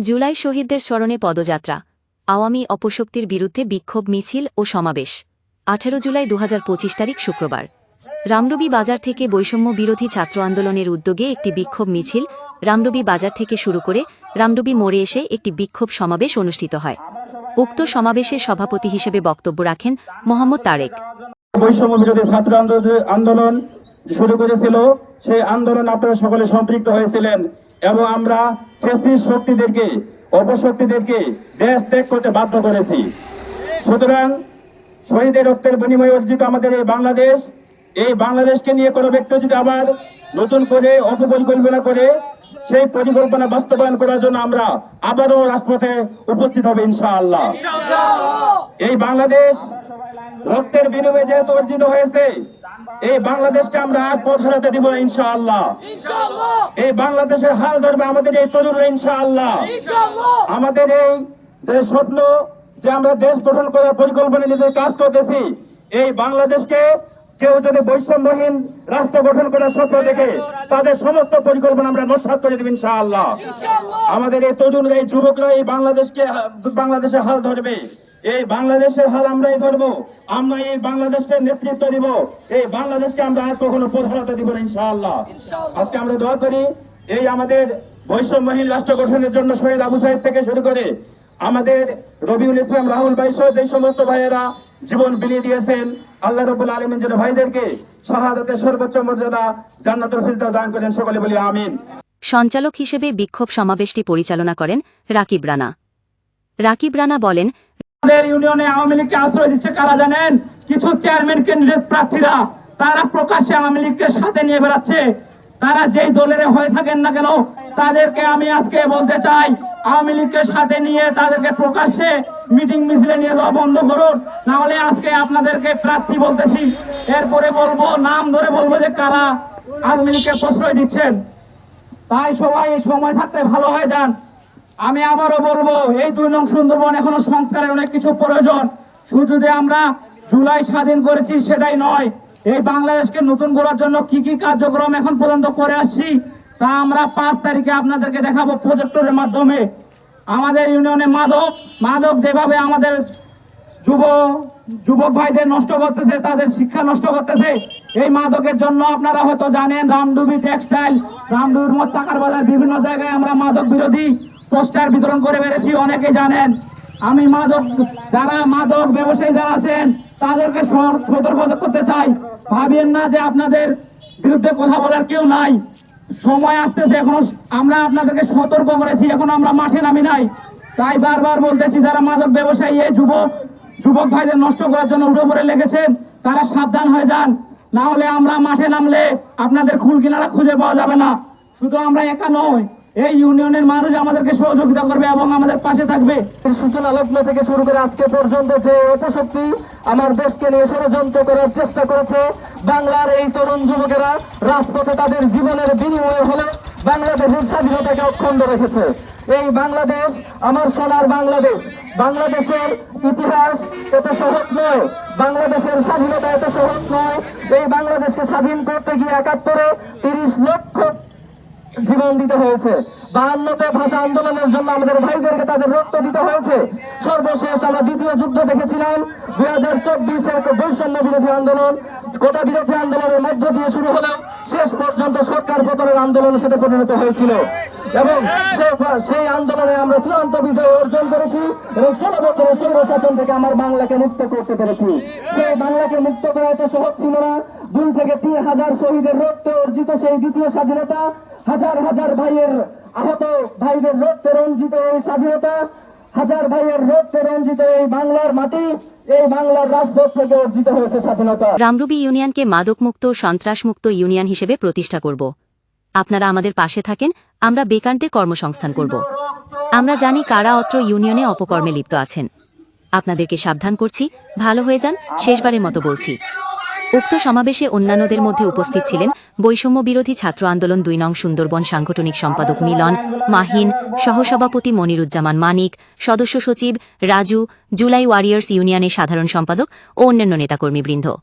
জুলাই শহীদদের স্মরণে পদযাত্রা, আওয়ামী অপশক্তির বিরুদ্ধে বিক্ষোভ মিছিল ও সমাবেশ, আঠেরো জুলাই দু হাজার পঁচিশ তারিখ শুক্রবার। রামরবি বাজার থেকে বৈষম্য বিরোধী ছাত্র আন্দোলনের উদ্যোগে একটি বিক্ষোভ মিছিল রামরবি বাজার থেকে শুরু করে রামরবি মোড়ে এসে একটি বিক্ষোভ সমাবেশ অনুষ্ঠিত হয়। উক্ত সমাবেশে সভাপতি হিসেবে বক্তব্য রাখেন মোহাম্মদ তারেক। বৈষম্য বিরোধী ছাত্র আন্দোলন- শুরু করেছিল। সেই আন্দোলন আপনারা সকলে সম্পৃক্ত হয়েছিলেন। এবং আমরা ফেসিস শক্তিদেরকে অপশক্তিদেরকে দেশ ত্যাগ করতে বাধ্য করেছি। সুতরাং শহীদের রক্তের বিনিময়ে অর্জিত আমাদের এই বাংলাদেশ এই বাংলাদেশকে নিয়ে কোনো ব্যক্তি যদি আবার নতুন করে অপপরিকল্পনা করে সেই পরিকল্পনা বাস্তবায়ন করার জন্য আমরা আবারও রাজপথে উপস্থিত হবে ইনশাআল্লাহ। এই বাংলাদেশ রক্তের বিনিময়ে যেহেতু অর্জিত হয়েছে এই বাংলাদেশকে আমরা আর পথ হারাতে দিব না ইনশাআল্লাহ। এই বাংলাদেশের হাল ধরবে আমাদের এই তরুণরা ইনশাআল্লাহ। আমাদের এই যে স্বপ্ন যে আমরা দেশ গঠন করার পরিকল্পনা নিয়ে কাজ করতেছি এই বাংলাদেশকে কেউ যদি বৈষম্যহীন রাষ্ট্র গঠন করার স্বপ্ন দেখে তাদের সমস্ত পরিকল্পনা আমরা নস্বাত করে দেব ইনশাআল্লাহ। আমাদের এই তরুণরা এই যুবকরা এই বাংলাদেশকে বাংলাদেশে হাল ধরবে। এই বাংলাদেশের হাল আমরাই ধরবো। আমরা এই বাংলাদেশকে নেতৃত্ব দিব। এই বাংলাদেশকে আমরা আর কখনো প্রধানতা দিব না ইনশাআল্লাহ। আজকে আমরা দোয়া করি এই আমাদের বৈষম্যহীন রাষ্ট্র গঠনের জন্য শহীদ আবু সাহেব থেকে শুরু করে আমাদের রবিউল ইসলাম রাহুল ভাই সহ যে সমস্ত ভাইয়েরা জীবন বিলিয়ে দিয়েছেন আল্লাহ রবুল আলমিন যেন ভাইদেরকে শাহাদাতের সর্বোচ্চ মর্যাদা জান্নাতুল ফিরদাউস দান করেন সকলে বলি আমিন। সঞ্চালক হিসেবে বিক্ষোভ সমাবেশটি পরিচালনা করেন রাকিব রানা। রাকিব রানা বলেন আমাদের ইউনিয়নে আওয়ামী লীগকে আশ্রয় দিচ্ছে কারা জানেন? কিছু চেয়ারম্যান ক্যান্ডিডেট প্রার্থীরা। তারা প্রকাশ্যে আওয়ামী লীগকে সাথে নিয়ে বেড়াচ্ছে। তারা যেই দলের হয়ে থাকেন না কেন, তাদেরকে আমি আজকে বলতে চাই, আওয়ামী লীগকে সাথে নিয়ে তাদেরকে প্রকাশ্যে মিটিং মিছিলে নিয়ে যাওয়া বন্ধ করুন। না হলে আজকে আপনাদেরকে প্রার্থী বলতেছি, এরপরে বলব, নাম ধরে বলব যে কারা আওয়ামী লীগকে প্রশ্রয় দিচ্ছেন। তাই সবাই সময় থাকতে ভালো হয়ে যান। আমি আবারও বলব, এই দুই নং সুন্দরবন এখনও সংস্কারের অনেক কিছু প্রয়োজন। শুধু যে আমরা জুলাই স্বাধীন করেছি সেটাই নয়, এই বাংলাদেশকে নতুন করার জন্য কি কি কার্যক্রম এখন পর্যন্ত করে আসছি, তা আমরা পাঁচ তারিখে আপনাদেরকে দেখাবো প্রজেক্টরের মাধ্যমে। আমাদের ইউনিয়নে মাদক মাদক যেভাবে আমাদের যুব, যুবক ভাইদের নষ্ট করতেছে, তাদের শিক্ষা নষ্ট করতেছে, এই মাদকের জন্য আপনারা হয়তো জানেন, রামডুবি টেক্সটাইল রামডুবির মোট চাকার বাজার বিভিন্ন জায়গায় আমরা মাদক বিরোধী পোস্টার বিতরণ করে বেড়েছি অনেকে জানেন। আমি মাদক, যারা মাদক ব্যবসায়ী যারা আছেন, তাদেরকে সতর্ক করতে চাই। ভাবিয়েন না যে আপনাদের বিরুদ্ধে কথা বলার কেউ নাই। সময় আসতেছে এখনও, আমরা আপনাদেরকে সতর্ক করেছি, এখন আমরা মাঠে নামি নাই। তাই বারবার বলতেছি, যারা মাদক ব্যবসায়ী, এই যুবক যুবক ভাইদের নষ্ট করার জন্য উঠে পড়ে লেগেছেন, তারা সাবধান হয়ে যান। না হলে আমরা মাঠে নামলে আপনাদের খুল কিনারা খুঁজে পাওয়া যাবে না। শুধু আমরা একা নয় এই ইউনিয়নের মানুষ আমাদেরকে সহযোগিতা করবে এবং আমাদের পাশে থাকবে। সূচনা লগ্ন থেকে শুরু করে আজকে পর্যন্ত যে অপশক্তি আমার দেশকে নিয়ে ষড়যন্ত্র করার চেষ্টা করেছে বাংলার এই তরুণ যুবকেরা, রাজপথে তাদের জীবনের বিনিময়ে হলে বাংলাদেশের স্বাধীনতাকে অক্ষুণ্ণ রেখেছে। এই বাংলাদেশ আমার সোনার বাংলাদেশ। বাংলাদেশের ইতিহাস এত সহজ নয়, বাংলাদেশের স্বাধীনতা এত সহজ নয়। এই বাংলাদেশকে স্বাধীন করতে গিয়ে একাত্তরে তিরিশ লক্ষ জীবন দিতে হয়েছে। বাহান্নতে ভাষা আন্দোলনের জন্য আমাদের ভাইদেরকে তাদের রক্ত দিতে হয়েছে। সর্বশেষ আমরা দ্বিতীয় যুদ্ধ দেখেছিলাম। দুই হাজার চব্বিশের বৈষম্য বিরোধী আন্দোলন কোটা বিরোধী আন্দোলনের মধ্য দিয়ে শুরু হলেও শেষ পর্যন্ত সরকার পতনের আন্দোলনে সেটা পরিণত হয়েছিল। এবং সেই আন্দোলনে আমরা চূড়ান্ত বিজয় অর্জন করেছি এবং ষোলো বছরের সৈন্য শাসন থেকে আমার বাংলাকে মুক্ত করতে পেরেছি। সেই বাংলাকে মুক্ত করা এত সহজ ছিল না। দুই থেকে তিন হাজার শহীদের রক্তে অর্জিত সেই দ্বিতীয় স্বাধীনতা হাজার হাজার ভাইয়ের আহত ভাইদের রক্তে রঞ্জিত এই স্বাধীনতা, হাজার ভাইয়ের রক্তে রঞ্জিত এই বাংলার মাটি, এই বাংলার রাজপথ থেকে অর্জিত হয়েছে স্বাধীনতা। রামরুবি ইউনিয়নকে মাদকমুক্ত, সন্ত্রাসমুক্ত ইউনিয়ন হিসেবে প্রতিষ্ঠা করব। আপনারা আমাদের পাশে থাকেন, আমরা বেকারদের কর্মসংস্থান করব। আমরা জানি কারা অত্র ইউনিয়নে অপকর্মে লিপ্ত আছেন। আপনাদেরকে সাবধান করছি, ভালো হয়ে যান, শেষবারের মতো বলছি। উক্ত সমাবেশে অন্যান্যদের মধ্যে উপস্থিত ছিলেন বৈষম্য বিরোধী ছাত্র আন্দোলন দুই নং সুন্দরবন সাংগঠনিক সম্পাদক মিলন, মাহিন, সহসভাপতি মনিরুজ্জামান মানিক, সদস্য সচিব রাজু, জুলাই ওয়ারিয়ার্স ইউনিয়নের সাধারণ সম্পাদক ও অন্যান্য নেতাকর্মীবৃন্দ।